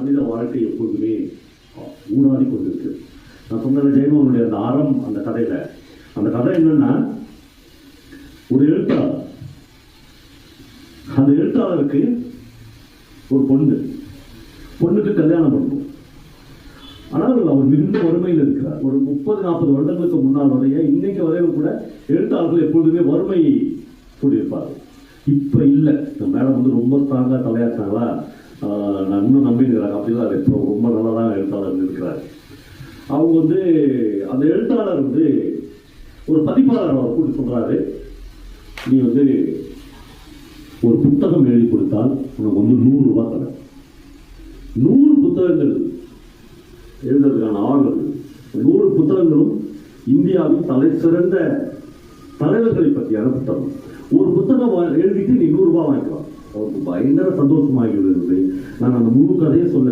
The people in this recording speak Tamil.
மனித வாழ்க்கை எப்போதுமே ஊடாடி கொண்டிருக்கு. நான் சொன்னது ஜெயமோகனுடைய அந்த அறம் அந்த கதையில. அந்த கதை என்னன்னா ஒரு எழுத்தாளர் அந்த எழுத்தாளருக்கு ஒரு பொண்ணு. பொண்ணுக்கு கல்யாணம் பண்ணும் ஆனால் அவர் மிகுந்த வறுமையில் இருக்கிறார். ஒரு முப்பது நாற்பது வருடங்களுக்கு முன்னால் வரைய இன்னைக்கு வரையும் கூட எழுத்தாளர்கள் எப்பொழுதுமே வறுமை கூடியிருப்பார்கள். இப்போ இல்லை. இந்த மேடம் வந்து ரொம்ப ஸ்ட்ராங்காக தலையாட்டினாங்களா? நான் இன்னும் நம்பியிருக்கிறாங்க அப்படிலாம் இப்போ ரொம்ப நல்லா எழுத்தாளர் இருக்கிறார் அவங்க வந்து அந்த எழுத்தாளர் வந்து ஒரு பதிப்பாளர் அவர் கூட்டி சொல்றாரு. நீ வந்து ஒரு புத்தகம் எழுதி கொடுத்தால் உனக்கு வந்து நூறு ரூபாய் தரேன். நூறு புத்தகங்கள் எழுதுறதுக்கான ஆர்வம் நூறு புத்தகங்களும் இந்தியாவின் தலை சிறந்த தலைவர்களை பற்றியான புத்தகம். ஒரு புத்தகம் எழுதிட்டு நீ நூறு ரூபாய் வாங்கிக்கலாம். அவருக்கு பயங்கர சந்தோஷமாகி விடுகிறது நான் அந்த முழு கதையை சொல்ல